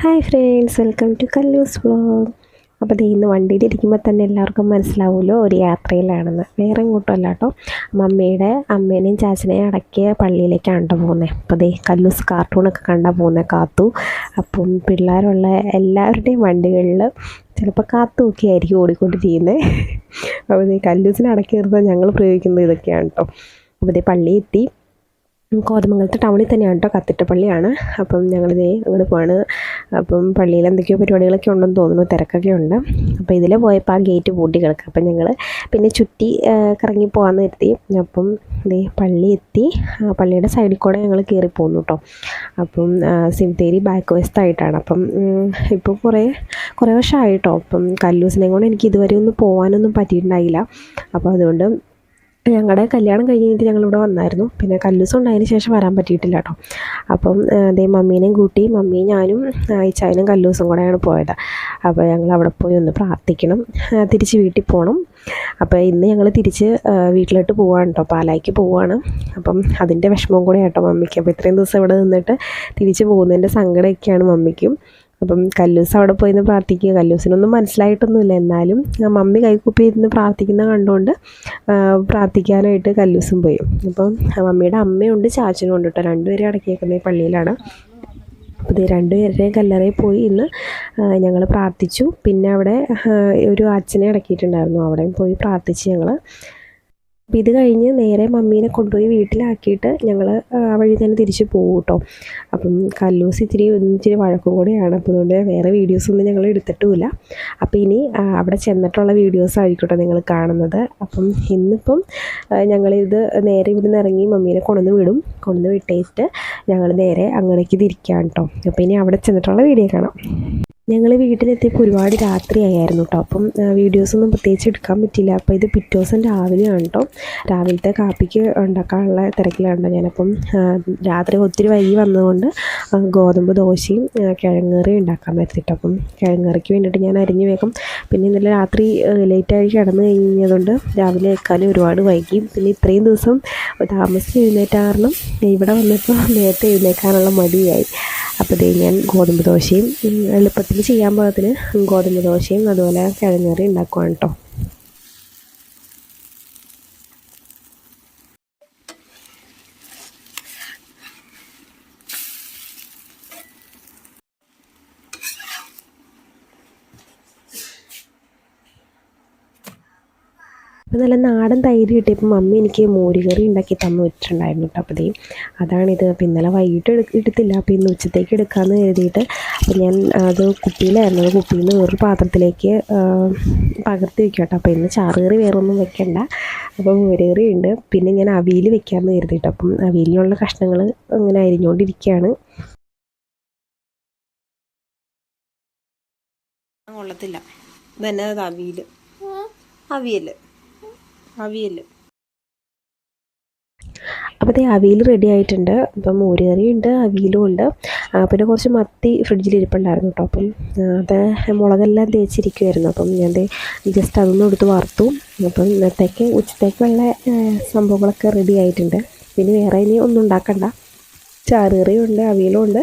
Hi friends welcome to Kallu's vlog. അപ്പോൾ ദേ ഇന്ന് വണ്ടിയിലിരിക്കുമ്പോൾ തന്നെ എല്ലാവർക്കും മനസ്സിലാവുമല്ലോ ഒരു യാത്രയിലാണെന്ന്. വേറെ ഇങ്ങോട്ടും അല്ല കേട്ടോ മമ്മിയുടെ അമ്മേനെയും ചാച്ചനെയും അടക്കിയ പള്ളിയിലേക്കാണ് കേട്ടോ പോകുന്നത്. അപ്പോൾ ദേ കല്ലൂസ് കാർട്ടൂണൊക്കെ കണ്ടാൽ പോകുന്നത് കാത്തു. അപ്പം പിള്ളേരുള്ള എല്ലാവരുടെയും വണ്ടികളിൽ ചിലപ്പോൾ കാത്തു ഒക്കെ ആയിരിക്കും ഓടിക്കൊണ്ടിരിക്കുന്നത് അപ്പോൾ ഈ കല്ലൂസിനെ അടക്കി നിർത്താൻ ഞങ്ങൾ പ്രയോഗിക്കുന്നത് ഇതൊക്കെയാണ് കേട്ടോ അപ്പോൾ ദേ പള്ളി എത്തി. കോതമംഗലത്ത് ടൗണിൽ തന്നെയാണ് കേട്ടോ കത്തിട്ടപ്പള്ളിയാണ് അപ്പം ഞങ്ങളിതേ അങ്ങോട്ട് പോവാണ്. അപ്പം പള്ളിയിൽ എന്തൊക്കെയോ പരിപാടികളൊക്കെ ഉണ്ടെന്ന് തോന്നുന്നു തിരക്കൊക്കെ ഉണ്ട്. അപ്പോൾ ഇതിൽ പോയപ്പോൾ ആ ഗേറ്റ് പൂട്ടി കിടക്കുക. അപ്പം ഞങ്ങൾ പിന്നെ ചുറ്റി കറങ്ങി പോകാമെന്ന് കരുതി. അപ്പം ഇതേ പള്ളി എത്തി. പള്ളിയുടെ സൈഡിൽ കൂടെ ഞങ്ങൾ കയറി പോന്നു കേട്ടോ അപ്പം സിംതേരി ബാക്ക് വശത്തായിട്ടാണ് അപ്പം ഇപ്പോൾ കുറേ കുറേ വർഷമായിട്ടോ അപ്പം കല്ലൂസിനെ കൊണ്ട് എനിക്ക് ഇതുവരെ ഒന്നും പോകാനൊന്നും പറ്റിയിട്ടുണ്ടായില്ല. അപ്പോൾ അതുകൊണ്ട് ഞങ്ങളുടെ കല്യാണം കഴിഞ്ഞിട്ട് ഞങ്ങൾ ഇവിടെ വന്നായിരുന്നു. പിന്നെ കല്ലൂസ് ഉണ്ടായതിന് ശേഷം വരാൻ പറ്റിയിട്ടില്ല കേട്ടോ അപ്പം അതേ മമ്മീനെയും കൂട്ടി മമ്മിയും ഞാനും ഇച്ചായനും കല്ലൂസും കൂടെയാണ് പോയത്. അപ്പോൾ ഞങ്ങൾ അവിടെ പോയി ഒന്ന് പ്രാർത്ഥിക്കണം. തിരിച്ച് വീട്ടിൽ പോകണം അപ്പോൾ ഇന്ന് ഞങ്ങൾ തിരിച്ച് വീട്ടിലോട്ട് പോവാണ് കേട്ടോ പാലായ്ക്ക് പോവാണ്. അപ്പം അതിന്റെ വിഷമം കൂടെ കേട്ടോ മമ്മിക്ക്. അപ്പോൾ ഇത്രയും ദിവസം ഇവിടെ നിന്നിട്ട് തിരിച്ച് പോകുന്നതിന്റെ സങ്കടമൊക്കെയാണ് മമ്മിക്കും. അപ്പം കല്ലൂസ് അവിടെ പോയി നിന്ന് പ്രാർത്ഥിക്കുക. കല്ലൂസിനൊന്നും മനസ്സിലായിട്ടൊന്നുമില്ല. എന്നാലും മമ്മി കൈക്കുപ്പി ഇരുന്ന് പ്രാർത്ഥിക്കുന്ന കണ്ടുകൊണ്ട് പ്രാർത്ഥിക്കാനായിട്ട് കല്ലൂസും പോയി. അപ്പം മമ്മിയുടെ അമ്മയുണ്ട് ചാച്ചനും ഉണ്ട് കേട്ടോ രണ്ടുപേരും അടക്കിയേക്കുന്നത് പള്ളിയിലാണ്. അപ്പോൾ ഇത് രണ്ടുപേരുടെയും കല്ലറയിൽ പോയി ഇന്ന് ഞങ്ങൾ പ്രാർത്ഥിച്ചു. പിന്നെ അവിടെ ഒരു അച്ഛനെ അടക്കിയിട്ടുണ്ടായിരുന്നു. അവിടെയും പോയി പ്രാർത്ഥിച്ച് ഞങ്ങൾ അപ്പോൾ ഇത് കഴിഞ്ഞ് നേരെ മമ്മീനെ കൊണ്ടുപോയി വീട്ടിലാക്കിയിട്ട് ഞങ്ങൾ ആ വഴി തന്നെ തിരിച്ച് പോകും കേട്ടോ അപ്പം കല്ലൂസ് ഇച്ചിരി ഇച്ചിരി വഴക്കും കൂടെയാണ്. അപ്പോൾ അതുകൊണ്ട് വേറെ വീഡിയോസൊന്നും ഞങ്ങൾ എടുത്തിട്ടുമില്ല. അപ്പോൾ ഇനി അവിടെ ചെന്നിട്ടുള്ള വീഡിയോസ് ആയിരിക്കട്ടെ നിങ്ങൾ കാണുന്നത്. അപ്പം ഇന്നിപ്പം ഞങ്ങളിത് നേരെ ഇവിടുന്ന് ഇറങ്ങി മമ്മീനെ കൊണ്ടുവന്ന് വിടും. കൊണ്ടുവന്ന് വിട്ടേച്ചിട്ട് ഞങ്ങൾ നേരെ അങ്ങടേക്ക് തിരിക്കാം കേട്ടോ അപ്പോൾ ഇനി അവിടെ ചെന്നിട്ടുള്ള വീഡിയോ കാണാം. ഞങ്ങൾ വീട്ടിലെത്തിയപ്പോൾ ഒരുപാട് രാത്രിയായിരുന്നു കേട്ടോ അപ്പം വീഡിയോസൊന്നും പ്രത്യേകിച്ച് എടുക്കാൻ പറ്റില്ല അപ്പോൾ ഇത് പിറ്റേ ദിവസം രാവിലെയാണ് കേട്ടോ രാവിലത്തെ കാപ്പിക്ക് ഉണ്ടാക്കാനുള്ള തിരക്കിലാണ് ഞാനപ്പം രാത്രി ഒത്തിരി വൈകി വന്നതുകൊണ്ട് ഗോതമ്പ് ദോശയും കിഴങ്ങേറിയും ഉണ്ടാക്കാൻ പറ്റിയിട്ട് അപ്പം കിഴങ്ങേറിക്ക് വേണ്ടിയിട്ട് ഞാൻ അരിഞ്ഞു വേഗം പിന്നെ ഇന്നലെ രാത്രി ലേറ്റായി കിടന്നു കഴിഞ്ഞതുകൊണ്ട് രാവിലെ വെക്കാനും ഒരുപാട് വൈകി. പിന്നെ ഇത്രയും ദിവസം താമസിച്ച് എഴുന്നേറ്റ കാരണം ഇവിടെ വന്നപ്പോൾ നേരത്തെ എഴുന്നേക്കാനുള്ള മടിയായി. അപ്പോൾ ഞാൻ ഗോതമ്പ് ദോശയും എളുപ്പത്തിൽ ചെയ്യാൻ പാകത്തിന് ഗോതമ്പ് ദോശയും അതുപോലെ കിഴങ്ങറി ഉണ്ടാക്കുവാണ് കേട്ടോ. അപ്പോൾ നല്ല നാടൻ തൈര് കിട്ടിയപ്പോൾ മമ്മി എനിക്ക് മോരുകറി ഉണ്ടാക്കി തന്നു വെച്ചിട്ടുണ്ടായിരുന്നു കേട്ടോ. അപ്പോൾ അതാണിത്. അപ്പോൾ ഇന്നലെ വൈകിട്ട് എടുത്തില്ല. അപ്പോൾ ഇന്ന് ഉച്ചത്തേക്ക് എടുക്കാമെന്ന് കരുതിയിട്ട് അപ്പോൾ ഞാൻ അത് കുപ്പിയിലായിരുന്നു. അത് കുപ്പിയിൽ നിന്ന് വേറൊരു പാത്രത്തിലേക്ക് പകർത്തി വെക്കാം കേട്ടോ അപ്പോൾ ഇന്ന് ചാറുകറി വേറെ ഒന്നും വെക്കണ്ട. അപ്പോൾ മോരുകറി ഉണ്ട്. പിന്നെ ഞാൻ അവിയിൽ വെക്കാമെന്ന് കരുതിയിട്ട് അപ്പം അവിയിലുള്ള കഷ്ണങ്ങൾ അങ്ങനെ അരിഞ്ഞുകൊണ്ടിരിക്കുകയാണ് കൊള്ളത്തില്ല. ഇതന്നെ അവിയൽ അവിയൽ അവിയൽ അപ്പോൾ അതേ അവിയൽ റെഡി ആയിട്ടുണ്ട്. അപ്പം മോരുകറി ഉണ്ട് അവിയലും ഉണ്ട്. പിന്നെ കുറച്ച് മത്തി ഫ്രിഡ്ജിൽ ഇരിപ്പുണ്ടായിരുന്നു കേട്ടോ അപ്പം അത് മുളകെല്ലാം തേച്ചിരിക്കുമായിരുന്നു അപ്പം ഞാൻ ജസ്റ്റ് അതൊന്നും എടുത്ത് വറുത്തു. അപ്പം ഇന്നത്തേക്ക് ഉച്ചത്തേക്കുള്ള സംഭവങ്ങളൊക്കെ റെഡി ആയിട്ടുണ്ട്. പിന്നെ വേറെ ഇനി ഒന്നും ഉണ്ടാക്കണ്ട. ചാറുകറിയും ഉണ്ട് അവിയലും ഉണ്ട്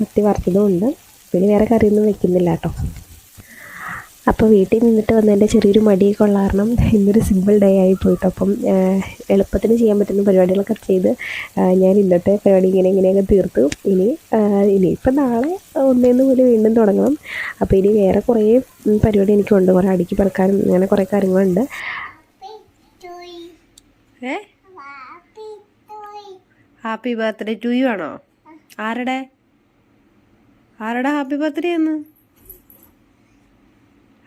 മത്തി വറുത്തതും ഉണ്ട്. പിന്നെ വേറെ കറിയൊന്നും വെക്കുന്നില്ല കേട്ടോ അപ്പോൾ വീട്ടിൽ നിന്നിട്ട് വന്നതിന്റെ ചെറിയൊരു മടിയൊക്കെ ഉള്ള കാരണം ഇന്നൊരു സിമ്പിൾ ഡേ ആയി പോയിട്ട്. അപ്പം എളുപ്പത്തിന് ചെയ്യാൻ പറ്റുന്ന പരിപാടികളൊക്കെ ചെയ്ത് ഞാൻ ഇന്നത്തെ പരിപാടി ഇങ്ങനെ ഇങ്ങനെയൊക്കെ തീർത്തു. ഇനി ഇനിയിപ്പം നാളെ ഒന്നേന്ന് പോലെ വീണ്ടും തുടങ്ങണം. അപ്പോൾ ഇനി വേറെ കുറേ പരിപാടി എനിക്കുണ്ട് കുറേ അടുക്കി പറക്കാനും അങ്ങനെ കുറേ കാര്യങ്ങളുണ്ട്. ഏ? ഹാപ്പി ബർത്ത്ഡേ ടു യു ആണോ? ആരുടെ? ആരുടെ ഹാപ്പി ബർത്ത്ഡേ എന്ന്?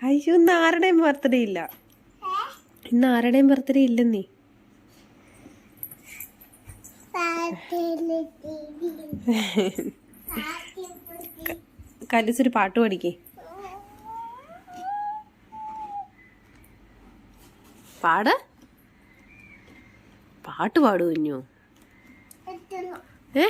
അയ്യോ ഇന്ന് ആരുടെയും ബർത്ത്ഡേ ഇല്ല. ഇന്ന് ആരുടെയും ബർത്ത്ഡേ ഇല്ലെന്നേ. കലിസൊരു പാട്ട് പഠിക്കേ പാട്. പാട്ട് പാടു കുഞ്ഞു. ഏ?